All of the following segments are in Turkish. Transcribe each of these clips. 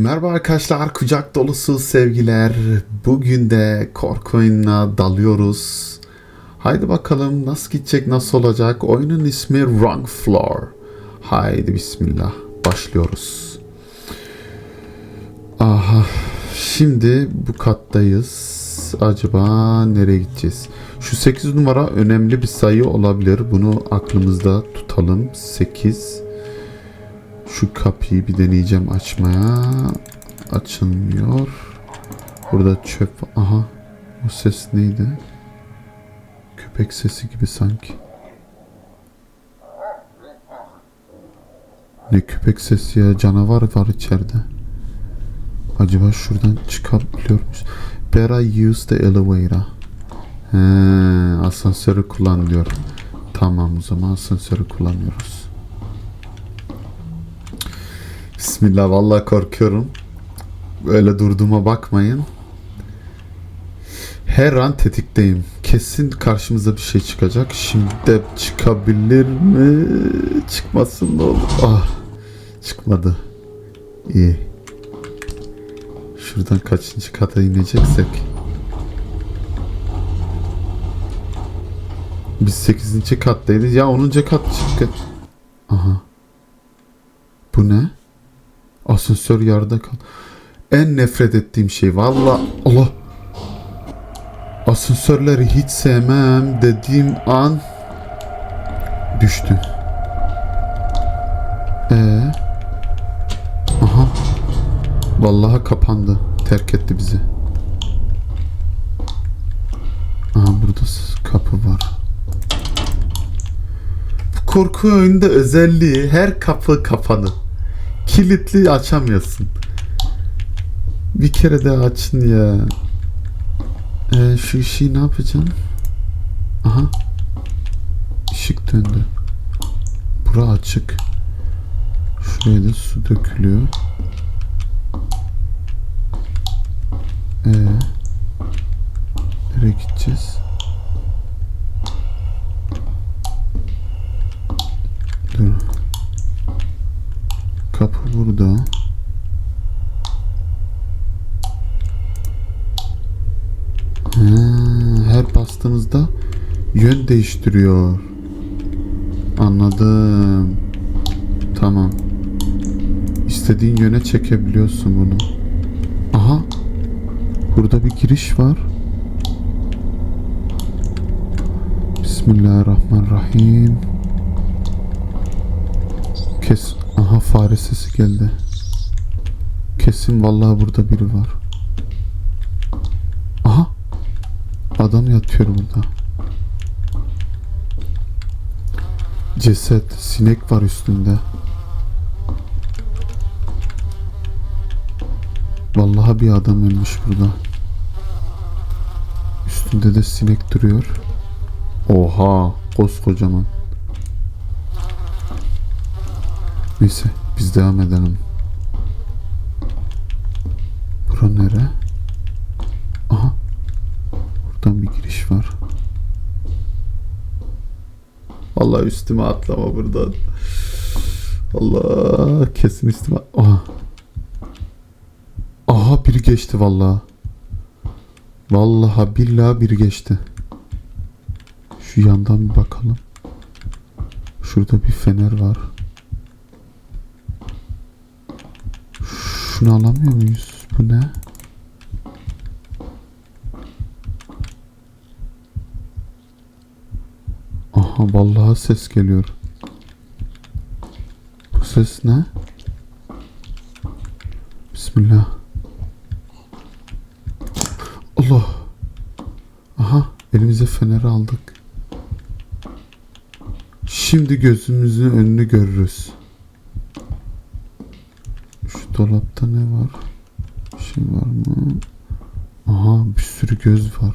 Merhaba arkadaşlar, kucak dolusu sevgiler. Bugün de korku oyununa dalıyoruz. Haydi bakalım nasıl gidecek, nasıl olacak? Oyunun ismi Wrong Floor. Haydi bismillah, başlıyoruz. Aha, şimdi bu kattayız. Acaba nereye gideceğiz? Şu 8 numara önemli bir sayı olabilir. Bunu aklımızda tutalım. 8 şu kapıyı bir deneyeceğim açmaya. Açılmıyor. Burada çöp. Aha. O ses neydi? Köpek sesi gibi sanki. Ne köpek sesi ya? Canavar var içeride. Acaba şuradan çıkabiliyor muyuz? Better use the elevator. He, asansörü kullan diyor. Tamam o zaman asansörü kullanıyoruz. Bismillah vallahi korkuyorum. Öyle durduğuma bakmayın. Her an tetikteyim. Kesin karşımıza bir şey çıkacak. Şimdi de çıkabilir mi? Çıkmasın ne olur. Ah. Çıkmadı. İyi. Şuradan kaçıncı kata ineceksek. Biz 8. kattaydık. Ya 10. kat çıktı. Aha. Bu ne? Asansör yarıda kal. En nefret ettiğim şey valla Allah. Asansörleri hiç sevmem dediğim an düştü. Ee? Aha. Vallahi kapandı. Terk etti bizi. Aha burada kapı var. Bu korku oyununda özelliği her kapı kapanır kilitli açamıyorsun. Bir kere de açın ya. Ee, şu ışığı ne yapacağım? Aha. Işık döndü. Bura açık. Şuraya da su dökülüyor. Ee, nereye gideceğiz? Dur. Kapı burada. Her bastığınızda yön değiştiriyor. Anladım. Tamam. İstediğin yöne çekebiliyorsun bunu. Aha. Burada bir giriş var. Bismillahirrahmanirrahim. Kes. Aha fare sesi geldi. Kesin vallahi burada biri var. Aha. Adam yatıyor burada. Ceset, sinek var üstünde. Vallahi bir adam ölmüş burada. Üstünde de sinek duruyor. Oha, koskocaman. Neyse biz devam edelim. Bura nere? Aha. Buradan bir giriş var. Allah üstüme atlama buradan. Allah kesin üstüme. Aha. Aha biri geçti vallahi. Vallahi billahi biri geçti. Şu yandan bir bakalım. Şurada bir fener var. Şunu alamıyor muyuz? Bu ne? Aha vallahi ses geliyor. Bu ses ne? Bismillah. Allah. Aha elimize feneri aldık. Şimdi gözümüzün önünü görürüz. Dolapta ne var? Bir şey var mı? Aha bir sürü göz var.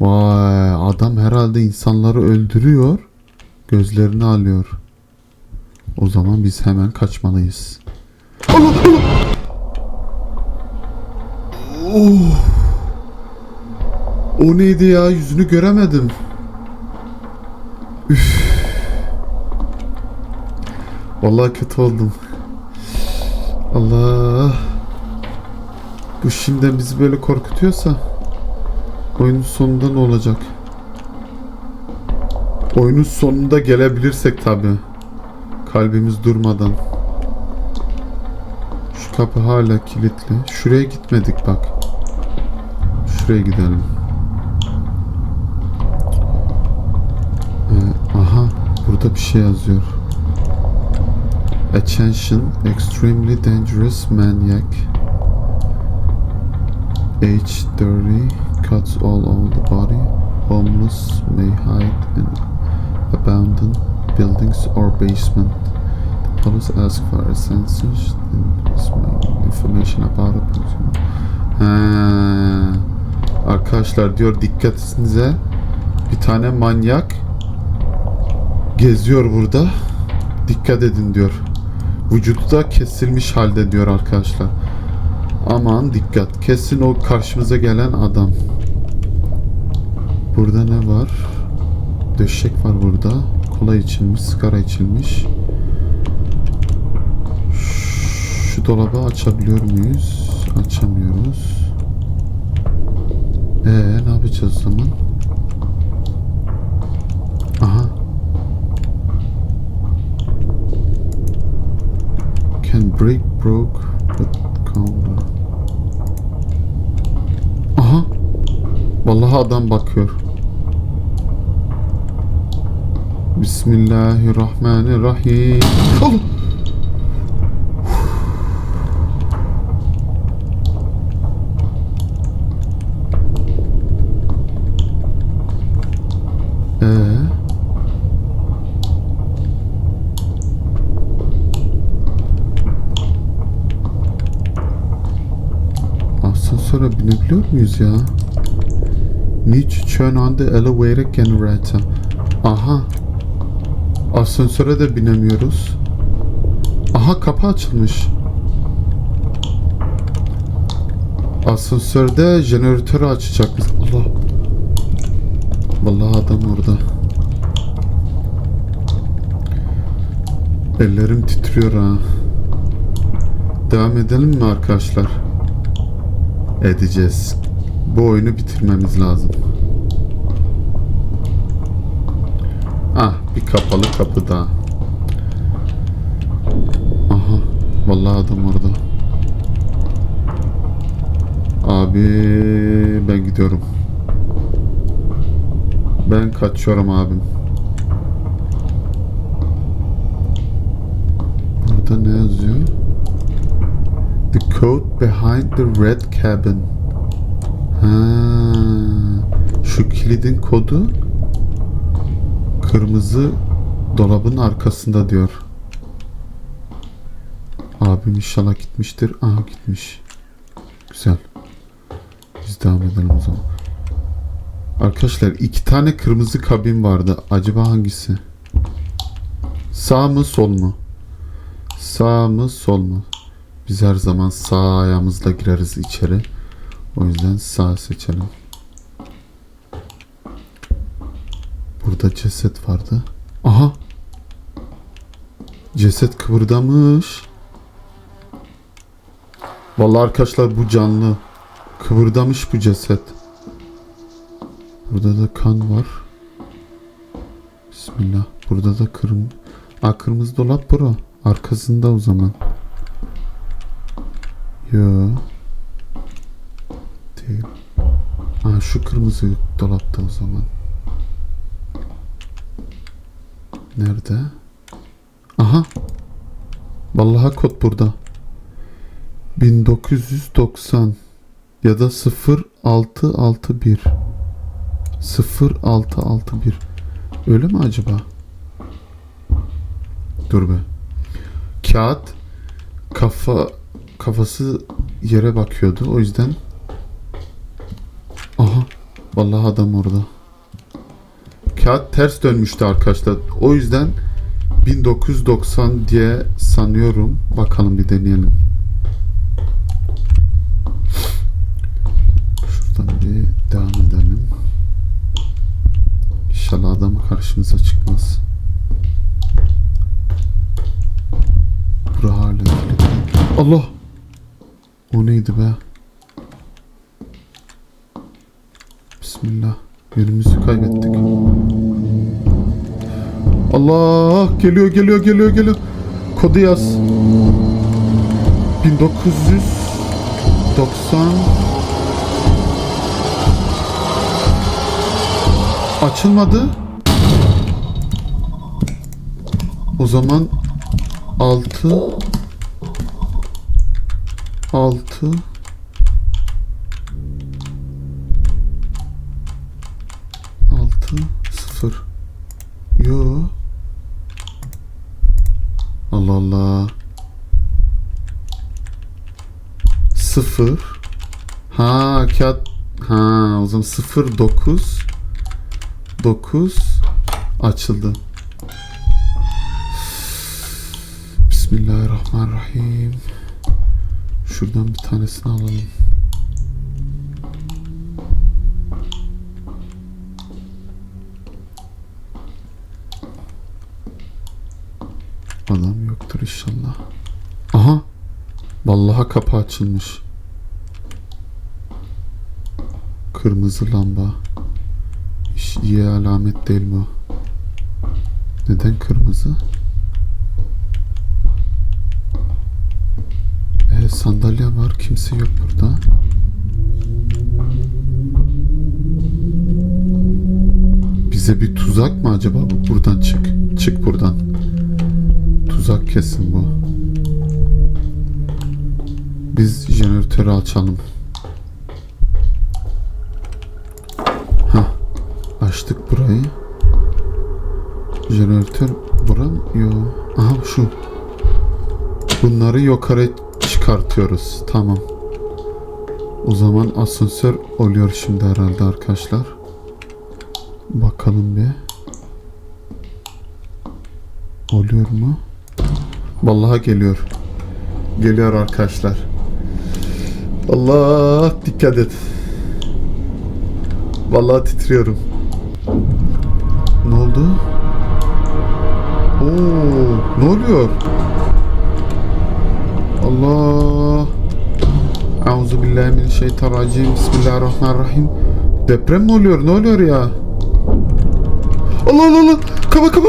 Vay adam herhalde insanları öldürüyor. Gözlerini alıyor. O zaman biz hemen kaçmalıyız. Allah Allah! Oh! O neydi ya? Yüzünü göremedim. Üf. Vallahi kötü oldum. Allah. Bu şimdiden bizi böyle korkutuyorsa oyunun sonunda ne olacak? Oyunun sonunda gelebilirsek tabi. Kalbimiz durmadan. Şu kapı hala kilitli. Şuraya gitmedik bak. Şuraya gidelim. Ee, aha burada bir şey yazıyor. Attention, extremely dangerous maniac. Age 30, cuts all over the body. Homeless may hide in abandoned buildings or basement. The police ask for essentials information about a person. Arkadaşlar diyor dikkatinize bir tane manyak geziyor burada. Dikkat edin diyor. Vücudu da kesilmiş halde diyor arkadaşlar. Aman dikkat. Kesin o karşımıza gelen adam. Burada ne var? Döşek var burada. Kola içilmiş, sigara içilmiş. Şu dolabı açabiliyor muyuz? Açamıyoruz. Ee, ne yapacağız o zaman? Aha. Can break broke but counter. Aha. Vallahi adam bakıyor. Bismillahirrahmanirrahim. Allah! Ee? Asansöre binebiliyor muyuz ya? To turn on the elevator generator. Aha. Asansöre de binemiyoruz. Aha kapı açılmış. Asansörde jeneratörü açacak. Allah. Vallahi adam orada. Ellerim titriyor ha. Devam edelim mi arkadaşlar? Edeceğiz. Bu oyunu bitirmemiz lazım. Ah bir kapalı kapı daha. Aha. Vallahi adam orada. Abi ben gidiyorum. Ben kaçıyorum abim. Burada ne yazıyor? The code behind the red cabin. Ha, şu kilidin kodu kırmızı dolabın arkasında diyor. Abim inşallah gitmiştir. Aha gitmiş. Güzel. Biz devam edelim o zaman. Arkadaşlar iki tane kırmızı kabin vardı. Acaba hangisi? Sağ mı sol mu? Sağ mı sol mu? Biz her zaman sağ ayağımızla gireriz içeri. O yüzden sağ seçelim. Burada ceset vardı. Aha. Ceset kıvırdamış. Vallahi arkadaşlar bu canlı. Kıvırdamış bu ceset. Burada da kan var. Bismillah. Burada da kırm Aa, kırmızı dolap bura. Arkasında o zaman. Yo. Değil. Aa, şu kırmızı dolapta o zaman. Nerede? Aha. Vallahi kod burada. 1990 ya da 0661 0661 Öyle mi acaba? Dur be. Kağıt kafa kafası yere bakıyordu. O yüzden Aha. Vallahi adam orada. Kağıt ters dönmüştü arkadaşlar. O yüzden 1990 diye sanıyorum. Bakalım bir deneyelim. Şuradan bir devam edelim. İnşallah adam karşımıza çıkmaz. Bura hala. Allah. O neydi be? Bismillah. Yönümüzü kaybettik. Allah geliyor geliyor geliyor geliyor. Kodu yaz. 1990 Açılmadı. O zaman 6 6 6 0 Yo. Allah Allah. 0 Ha kağıt. Ha o zaman 0 9 9 açıldı. Bismillahirrahmanirrahim. Şuradan bir tanesini alalım. Adam yoktur inşallah. Aha. Vallahi kapı açılmış. Kırmızı lamba. İyi alamet değil bu. Neden kırmızı? Ee, sandalye var. Kimse yok burada. Bize bir tuzak mı acaba bu? Buradan çık. Çık buradan. Tuzak kesin bu. Biz jeneratörü açalım. Hah. Açtık burayı. Jeneratör buram yo. Aha şu. Bunları yukarı çıkartıyoruz. Tamam. O zaman asansör oluyor şimdi herhalde arkadaşlar. Bakalım bir. Oluyor mu? Vallahi geliyor. Geliyor arkadaşlar. Allah dikkat et. Vallahi titriyorum. Ne oldu? Oo, ne oluyor? Auzu billahi mineşşeytanirracim. Bismillahirrahmanirrahim. Deprem mi oluyor? Ne oluyor ya? Allah Allah Allah. Kaba kaba.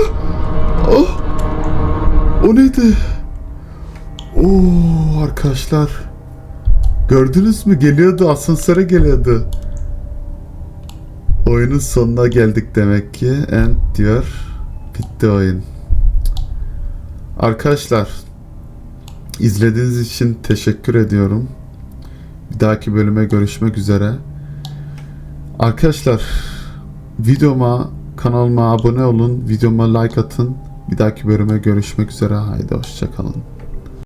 Oh. O neydi? Oo arkadaşlar. Gördünüz mü? Geliyordu. Asansöre geliyordu. Oyunun sonuna geldik demek ki. End diyor. Bitti oyun. Arkadaşlar izlediğiniz için teşekkür ediyorum. Bir dahaki bölüme görüşmek üzere. Arkadaşlar videoma kanalıma abone olun. Videoma like atın. Bir dahaki bölüme görüşmek üzere. Haydi hoşçakalın.